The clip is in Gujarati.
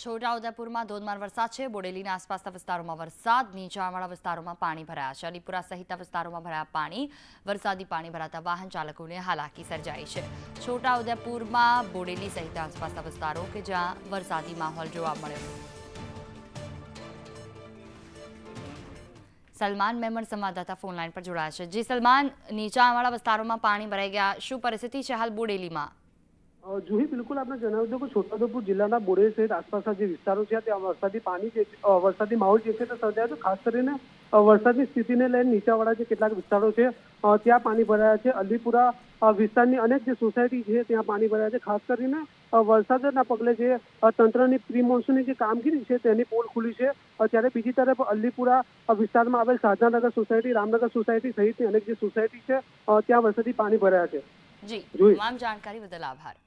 છોટાઉદેપુરમાં ધોધમાર વરસાદ છે. બોડેલીના આસપાસના વિસ્તારોમાં વરસાદ, નીચાણવાળા વિસ્તારોમાં પાણી ભરાયા છે. અલીપુરા સહિતના વિસ્તારોમાં ભરાયા પાણી, વરસાદી પાણી ભરાતા વાહન ચાલકોને હાલાકી સર્જાઈ છે. છોટાઉદેપુરમાં, બોડેલી સહિતના આસપાસના વિસ્તારો કે જ્યાં વરસાદી માહોલ જોવા મળ્યો. સલમાન મેમણ સંવાદદાતા ફોનલાઈન પર જોડાયા છે. જી સલમાન, નીચાણવાળા વિસ્તારોમાં પાણી ભરાઈ ગયા. શું પરિસ્થિતિ છે હાલ બોડેલીમાં? જુહી બિલકુલ આપણે જણાવી દઉં કે છોટાઉદેપુર જિલ્લાના બોડેલી સહિત આસપાસના જે વિસ્તારો છે ત્યાં વરસાદી પાણી જે વરસાદી માહોલ જે છે તે સર્જાયો છે. ખાસ કરીને વરસાદની સ્થિતિને લઈને નીચાવાળા જે કેટલાક વિસ્તારો છે ત્યાં પાણી ભરાયા છે. અલીપુરા વિસ્તારની અનેક જે સોસાયટી છે ત્યાં પાણી ભરાયા છે. ખાસ કરીને વરસાદના પગલે જે તંત્રની પ્રી મોન્સૂનની જે કામગીરી છે તેની પોલ ખુલી છે. ત્યારે બીજી તરફ અલીપુરા વિસ્તારમાં આવેલ શાહજાનગર સોસાયટી રામનગર સોસાયટી સહિતની અનેક જે સોસાયટી છે ત્યાં વરસાદી પાણી ભરાયા છે. જી તમામ જાણકારી બદલ આભાર.